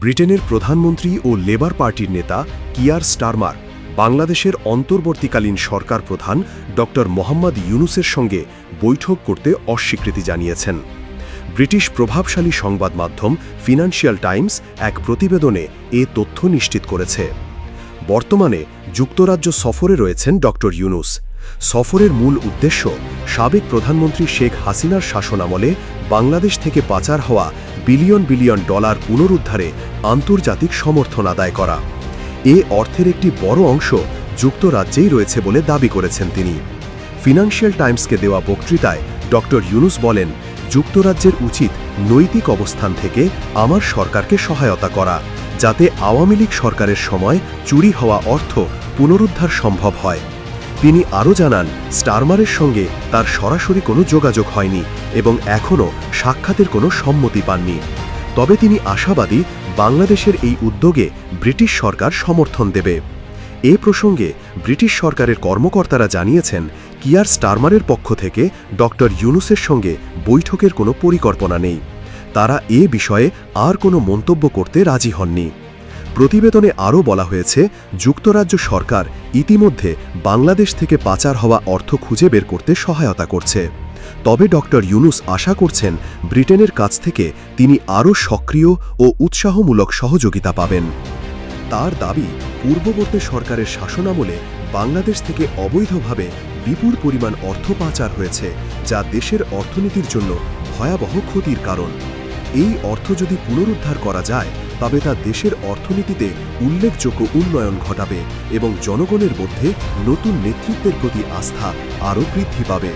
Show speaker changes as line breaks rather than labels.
ব্রিটেনের প্রধানমন্ত্রী ও লেবার পার্টির নেতা কিয়ার স্টারমার, বাংলাদেশের অন্তর্বর্তীকালীন সরকার প্রধান ড মোহাম্মদ ইউনুসের সঙ্গে বৈঠক করতে অস্বীকৃতি জানিয়েছেন। ব্রিটিশ প্রভাবশালী সংবাদ মাধ্যম ফিনান্সিয়াল টাইমস এক প্রতিবেদনে এ তথ্য নিশ্চিত করেছে। বর্তমানে যুক্তরাজ্য সফরে রয়েছেন ড ইউনুস। সফরের মূল উদ্দেশ্য সাবেক প্রধানমন্ত্রী শেখ হাসিনার শাসনামলে বাংলাদেশ থেকে পাচার হওয়া বিলিয়ন বিলিয়ন ডলার পুনরুদ্ধারে আন্তর্জাতিক সমর্থন আদায় করা। এ অর্থের একটি বড় অংশ যুক্তরাজ্যেই রয়েছে বলে দাবি করেছেন তিনি। ফিনান্সিয়াল টাইমসকে দেওয়া বক্তৃতায় ড. ইউনুস বলেন, যুক্তরাজ্যের উচিত নৈতিক অবস্থান থেকে আমার সরকারকে সহায়তা করা, যাতে আওয়ামী লীগ সরকারের সময় চুরি হওয়া অর্থ পুনরুদ্ধার সম্ভব হয়। তিনি আরও জানান, স্টারমারের সঙ্গে তার সরাসরি কোনো যোগাযোগ হয়নি এবং এখনও সাক্ষাতের কোনো সম্মতি পাননি। তবে তিনি আশাবাদী বাংলাদেশের এই উদ্যোগে ব্রিটিশ সরকার সমর্থন দেবে। এ প্রসঙ্গে ব্রিটিশ সরকারের কর্মকর্তারা জানিয়েছেন, কিয়ার স্টারমারের পক্ষ থেকে ড ইউনুসের সঙ্গে বৈঠকের কোনো পরিকল্পনা নেই। তারা এ বিষয়ে আর কোনো মন্তব্য করতে রাজি হননি। প্রতিবেদনে আরও বলা হয়েছে, যুক্তরাজ্য সরকার ইতিমধ্যে বাংলাদেশ থেকে পাচার হওয়া অর্থ খুঁজে বের করতে সহায়তা করছে। তবে ড ইউনুস আশা করছেন, ব্রিটেনের কাছ থেকে তিনি আরও সক্রিয় ও উৎসাহমূলক সহযোগিতা পাবেন। তার দাবি, পূর্ববর্তী সরকারের শাসনামলে বাংলাদেশ থেকে অবৈধভাবে বিপুল পরিমাণ অর্থ পাচার হয়েছে, যা দেশের অর্থনীতির জন্য ভয়াবহ ক্ষতির কারণ। এই অর্থ যদি পুনরুদ্ধার করা যায় তবে তা দেশের অর্থনীতিতে উল্লেখযোগ্য উন্নয়ন ঘটাবে এবং জনগণের মধ্যে নতুন নেতৃত্বের প্রতি আস্থা আরও বৃদ্ধি পাবে।